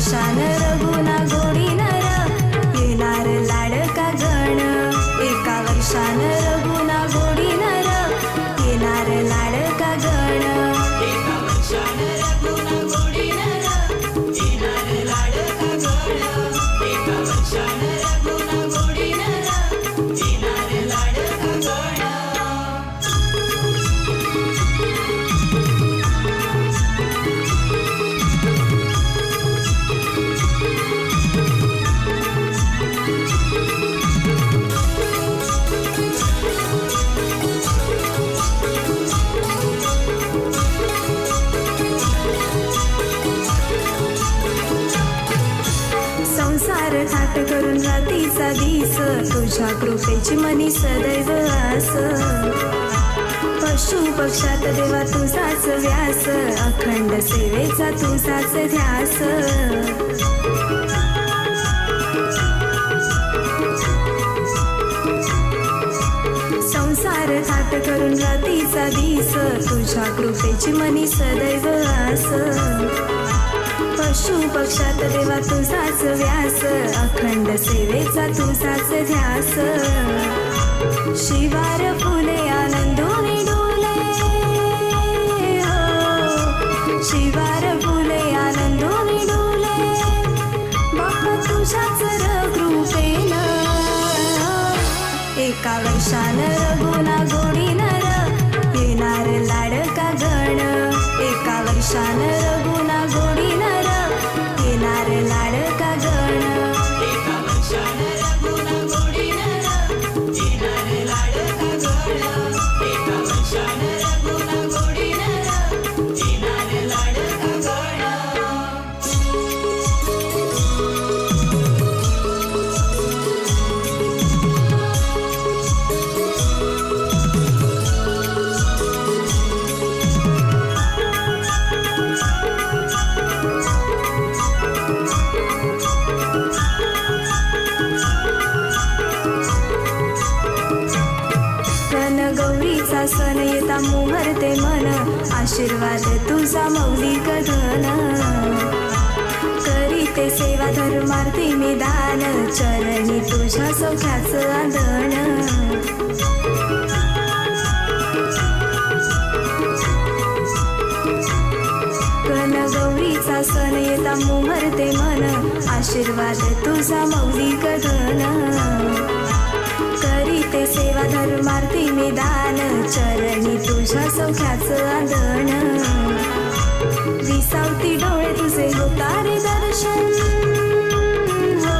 एका रघुना गोडी नर येणार लाडका गण एका वर्षानं संसार थाट करून रातीचा दिस. तुझ्या कृपेची मनी सदैव आस. पशु पक्षात देवा तुझाच व्यास. अखंड सेवेचा तुझाच ध्यास. संसार थाट करून रातीचा दिस. तुझ्या कृपेची मनी सदैव आस. पशु पक्षात देवा तुझाच व्यास. अखंड सेवेचा तुझाच ध्यास. शिवार फुले आनंदोने डोले. हो शिवार फुले आनंदोने डोले. बाप्पा तुझ्याच रघुपेन एका वर्षानं रघुना गोडी नर. येणार लाडका गण. एका वर्षानं रघु सन येता मोहरते मन. आशीर्वाद तुझा मौलिक धन करीते सेवा धर्मार्थी मी दान चरणी तुझ्या सौख्याच आदन. गौरीचा सण येता मुहर्ते मन. आशीर्वाद तुझा मौलिक धन करीते सेवा धर्मार्थी मी दान तुझ्या सौख्याच विसावती डोळे तुझे होतारे दर्शन. हो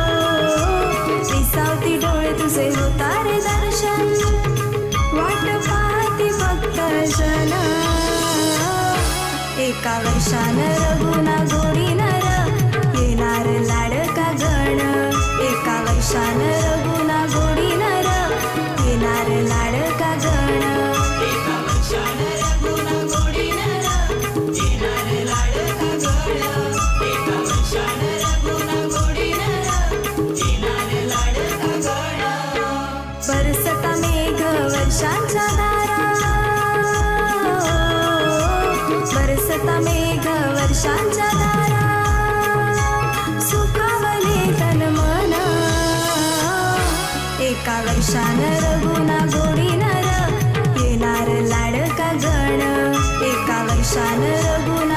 विसावती डोळे तुझे होतारे दर्शन. वाट पाहती फक्त जन. एका वर्षानं रघुना गोडी नर. येणार लाडका गण. एका वर्षानं रघु मेघ दारा सुखावले तन मन. एका वर्षानं रघुना गोडी नर येणार लाडका गण एका वर्षानं रघुना